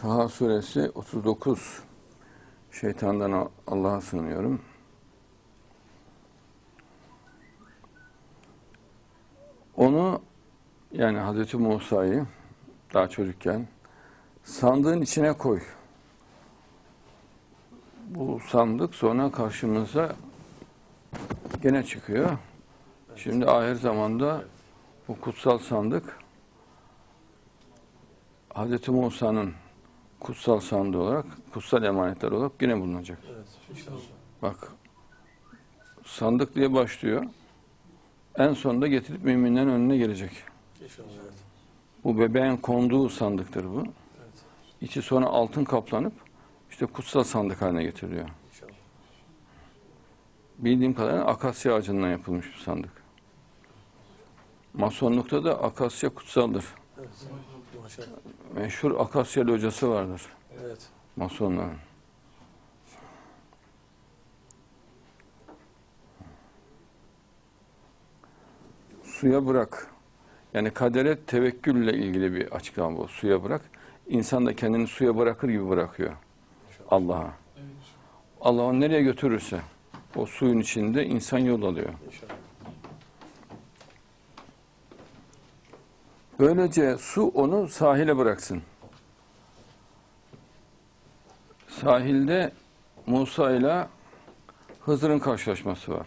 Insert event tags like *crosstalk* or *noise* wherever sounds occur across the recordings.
Taha suresi 39. Şeytandan Allah'a sığınıyorum. Onu yani Hazreti Musa'yı daha çocukken sandığın içine koy. Bu sandık sonra karşımıza gene çıkıyor. Şimdi ahir zamanda bu kutsal sandık Hazreti Musa'nın kutsal sandığı olarak, kutsal emanetler olarak yine bulunacak. Evet. Bak, sandık diye başlıyor. En sonunda getirip müminlerin önüne gelecek. İnşallah. Bu bebeğin konduğu sandıktır bu. evet. İçi sonra altın kaplanıp işte kutsal sandık haline getiriliyor. İnşallah. Bildiğim kadarıyla akasya ağacından yapılmış bir sandık. Masonlukta da akasya kutsaldır. Evet. Maşallah. Meşhur akasya locası vardır Evet. masonların. Suya bırak. Yani kadere tevekkülle ilgili bir açıklama bu. Suya bırak. İnsan da kendini suya bırakır gibi bırakıyor Allah'a. Allah onu nereye götürürse o suyun içinde insan yol alıyor. İnşallah. Böylece su onu sahile bıraksın. Sahilde Musa ile Hızır'ın karşılaşması var.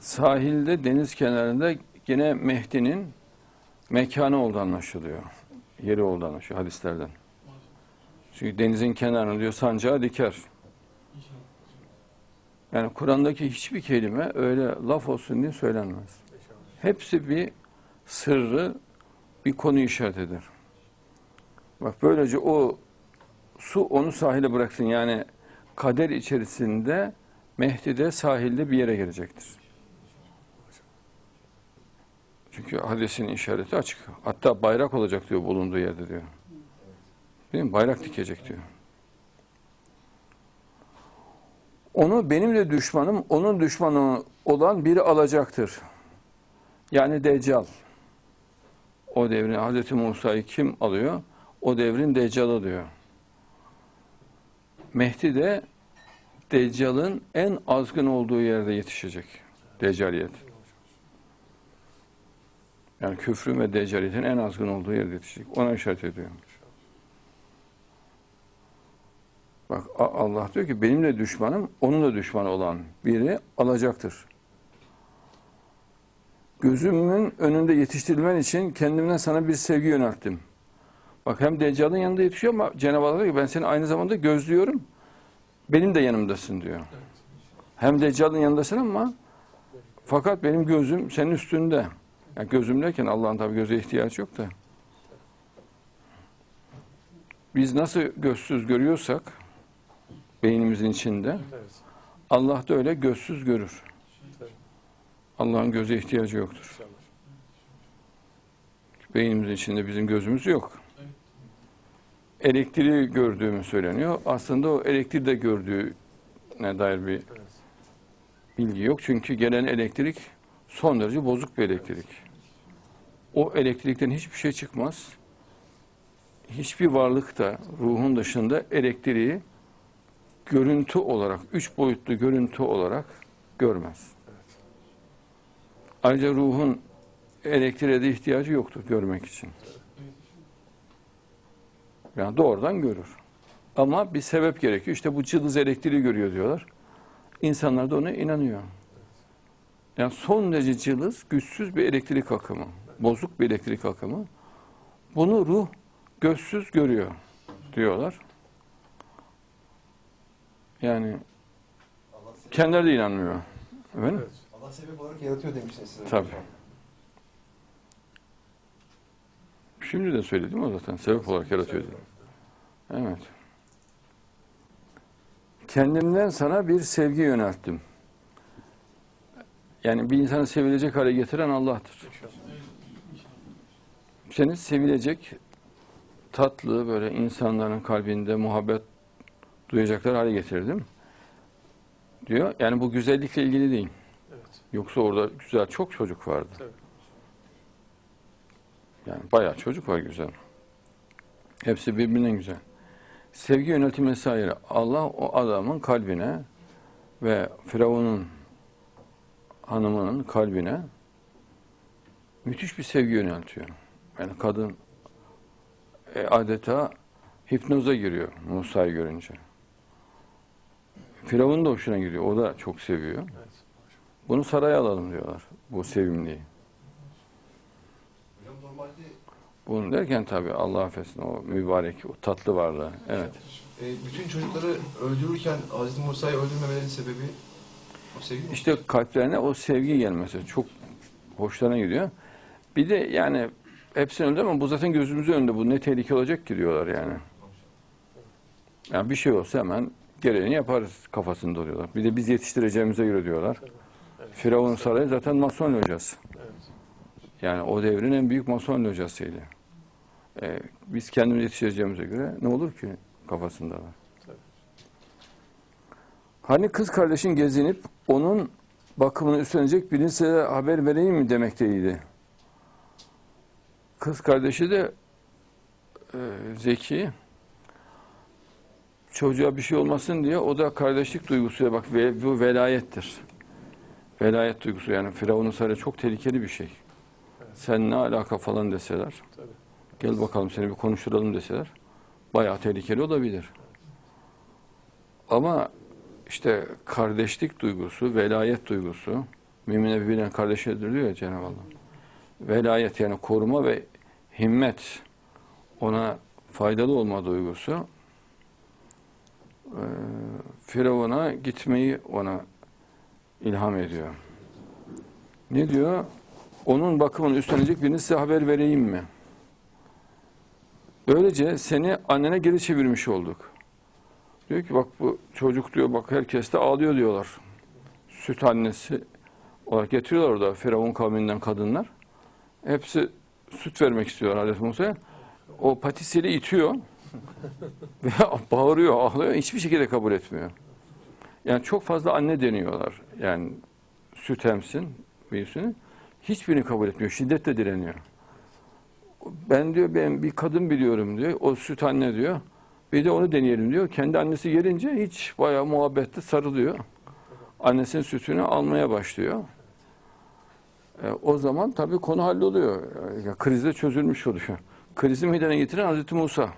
Sahilde deniz kenarında yine Mehdi'nin mekanı olduğu anlaşılıyor. Yeri olduğu anlaşılıyor hadislerden. Çünkü denizin kenarına diyor sancağı diker. Yani Kur'an'daki hiçbir kelime öyle laf olsun diye söylenmez. Hepsi bir sırrı, bir konu işaret eder. Bak böylece o su onu sahile bıraksın. Yani kader içerisinde Mehdi de sahilde bir yere gelecektir. Çünkü hadisin işareti açık. Hatta bayrak olacak diyor bulunduğu yerde diyor. Değil mi? Bayrak dikecek diyor. Onu benim de düşmanım, onun düşmanı olan biri alacaktır. Yani Deccal. O devrin Hazreti Musa'yı kim alıyor? O devrin Deccal'ı diyor. Mehdi de Deccal'ın en azgın olduğu yerde yetişecek. Deccaliyet. Yani küfrün ve deccaliyetin en azgın olduğu yerde yetişecek. Ona işaret ediyor. Bak Allah diyor ki benim de düşmanım, onun da düşmanı olan biri alacaktır. Gözümün önünde yetiştirilmen için kendimden sana bir sevgi yönelttim. Bak hem Deccal'ın yanında yetişiyor ama Cenab-ı Allah diyor ki ben seni aynı zamanda gözlüyorum. Benim de yanımdasın diyor. Hem Deccal'ın yanındasın ama fakat benim gözüm senin üstünde. Yani gözüm derken Allah'ın tabi göze ihtiyaç yok da. Biz nasıl gözsüz görüyorsak beynimizin içinde. Allah da öyle gözsüz görür. Allah'ın göze ihtiyacı yoktur. Beynimizin içinde bizim gözümüz yok. Elektriği gördüğümü söyleniyor. Aslında o elektriği de gördüğüne dair bir bilgi yok. Çünkü gelen elektrik son derece bozuk bir elektrik. O elektrikten hiçbir şey çıkmaz. Hiçbir varlık da ruhun dışında elektriği görüntü olarak, üç boyutlu görüntü olarak görmez. Ayrıca ruhun elektriğe de ihtiyacı yoktur görmek için. Yani doğrudan görür. Ama bir sebep gerekiyor. İşte bu cılız elektriği görüyor diyorlar. İnsanlar da ona inanıyor. Yani son derece cılız, güçsüz bir elektrik akımı. Bozuk bir elektrik akımı. Bunu ruh gözsüz görüyor diyorlar. Yani kendileri de inanmıyor. Efendim? Evet. Sebep olarak yaratıyor demişsiniz size. Tabii. Şimdi de söyledim o zaten. Sebep olarak yaratıyor dedim. Evet. Kendimden sana bir sevgi yönelttim. Yani bir insanı sevilecek hale getiren Allah'tır. Seni sevilecek, tatlı böyle insanların kalbinde muhabbet duyacaklar hale getirdim. Diyor. Yani bu güzellikle ilgili değil. Yoksa orada güzel çok çocuk vardı. Tabii. Yani bayağı çocuk var güzel. Hepsi birbirinden güzel. Sevgi yöneltilmesi ayrı. Allah o adamın kalbine ve Firavun'un hanımının kalbine müthiş bir sevgi yöneltiyor. Yani kadın e, adeta hipnoza giriyor Musa'yı görünce. Firavun da hoşuna gidiyor. O da çok seviyor. Evet. Bunu saraya alalım diyorlar. Bu sevimliyi. Hocam normalde Bunu derken tabii Allah affetsin o mübarek, o tatlı varlığı. Evet. e, bütün çocukları öldürürken Aziz Musa'yı öldürmemelerinin sebebi o sevgi mi? İşte kalplerine o sevgi gelmesi çok hoşlarına gidiyor. Bir de yani hepsini öldü ama bu zaten gözümüzün önünde. Bu ne tehlike olacak ki diyorlar yani. Yani bir şey olsa hemen gereğini yaparız kafasında oluyorlar. Bir de biz yetiştireceğimize göre diyorlar. Firavun Sarayı zaten mason hocası. Evet. Yani o devrin en büyük mason hocasıydı. Ee, biz kendimizi yetiştireceğimize göre ne olur ki kafasında var. Hani kız kardeşin gezinip onun bakımını üstlenecek birini size haber vereyim mi demekteydi. Kız kardeşi de e, zeki. Çocuğa bir şey olmasın diye o da kardeşlik duygusuyla bak ve, bu velayettir. Velayet duygusu yani Firavun'un sarayı çok tehlikeli bir şey. Evet. Sen ne alaka falan deseler. Tabii. Gel bakalım seni bir konuşturalım deseler. Bayağı tehlikeli olabilir. Ama işte kardeşlik duygusu, velayet duygusu, mümine birbirine kardeşedir diyor ya Cenab-ı Allah. Velayet yani koruma ve himmet, ona faydalı olma duygusu, eee, Firavun'a gitmeyi ona ilham ediyor. Ne diyor? Onun bakımını üstlenecek birini size haber vereyim mi? Böylece seni annene geri çevirmiş olduk. Diyor ki bak bu çocuk diyor bak herkes de ağlıyor diyorlar. Süt annesi olarak getiriyorlar orada Firavun kavminden kadınlar. Hepsi süt vermek istiyor Hazreti Musa'ya. O patiseli itiyor *laughs* ve bağırıyor, ağlıyor. Hiçbir şekilde kabul etmiyor. Yani çok fazla anne deniyorlar. Yani süt emsin, büyüsün. Hiçbirini kabul etmiyor. Şiddetle direniyor. Ben diyor ben bir kadın biliyorum diyor. O süt anne diyor. Bir de onu deneyelim diyor. Kendi annesi gelince hiç bayağı muhabbette sarılıyor. Annesinin sütünü almaya başlıyor. E, o zaman tabii konu halloluyor. Ya, krizde çözülmüş oluyor. Krizi meydana getiren Hazreti Musa.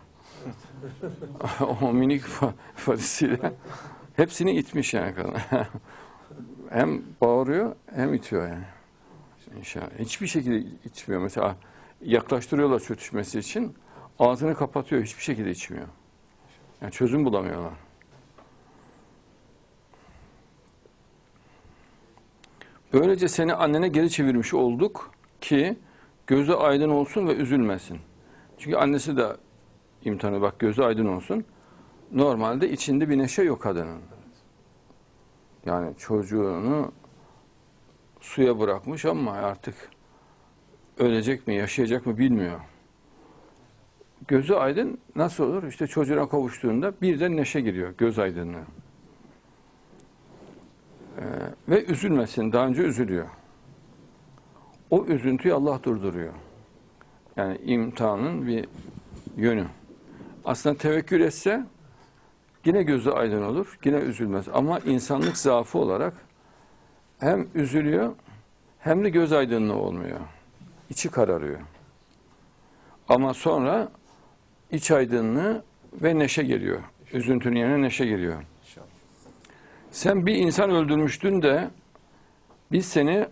*laughs* o minik fa- farisiyle hepsini itmiş yani kadın. *laughs* hem bağırıyor hem itiyor yani. İnşallah. Hiçbir şekilde içmiyor. Mesela yaklaştırıyorlar süt içmesi için. Ağzını kapatıyor. Hiçbir şekilde içmiyor. Yani çözüm bulamıyorlar. Böylece seni annene geri çevirmiş olduk ki gözü aydın olsun ve üzülmesin. Çünkü annesi de imtihanı bak gözü aydın olsun. Normalde içinde bir neşe yok kadının. Yani çocuğunu suya bırakmış ama artık ölecek mi, yaşayacak mı bilmiyor. Gözü aydın nasıl olur? İşte çocuğuna kavuştuğunda birden neşe giriyor, göz aydınlığı. Ee, ve üzülmesin, daha önce üzülüyor. O üzüntüyü Allah durduruyor. Yani imtihanın bir yönü. Aslında tevekkül etse yine gözü aydın olur, yine üzülmez. Ama insanlık zaafı olarak hem üzülüyor hem de göz aydınlığı olmuyor. İçi kararıyor. Ama sonra iç aydınlığı ve neşe geliyor. Üzüntünün yerine neşe geliyor. Sen bir insan öldürmüştün de biz seni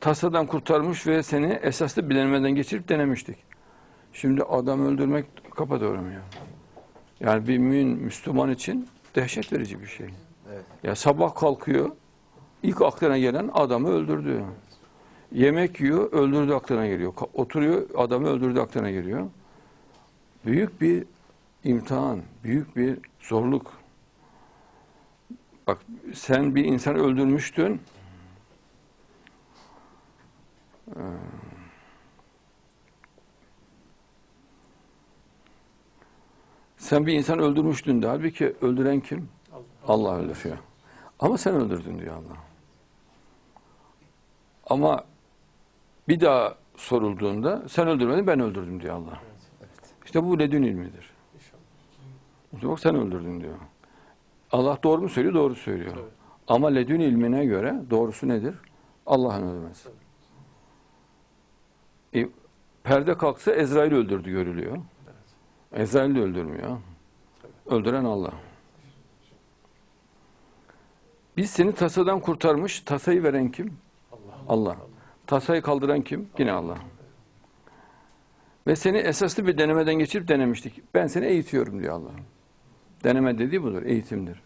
tasadan kurtarmış ve seni esaslı bir denemeden geçirip denemiştik. Şimdi adam öldürmek kafa doğramıyor. Yani bir mümin Müslüman için dehşet verici bir şey. Evet. Ya sabah kalkıyor, ilk aklına gelen adamı öldürdü. Yemek yiyor, öldürdü aklına geliyor. Oturuyor, adamı öldürdü aklına geliyor. Büyük bir imtihan, büyük bir zorluk. Bak sen bir insan öldürmüştün. Ee, Sen bir insan öldürmüştün de halbuki öldüren kim? Allah. Allah öldürüyor. Ama sen öldürdün diyor Allah. Ama bir daha sorulduğunda sen öldürmedin ben öldürdüm diyor Allah. İşte bu ledün ilmidir. Bak sen öldürdün diyor. Allah doğru mu söylüyor? Doğru söylüyor. Ama ledün ilmine göre doğrusu nedir? Allah'ın öldürmesi. E, perde kalksa Ezrail öldürdü görülüyor. Ezrail de öldürmüyor. Öldüren Allah. Biz seni tasadan kurtarmış, tasayı veren kim? Allah. Tasayı kaldıran kim? Yine Allah. Ve seni esaslı bir denemeden geçirip denemiştik. Ben seni eğitiyorum diyor Allah. Deneme dediği budur, eğitimdir.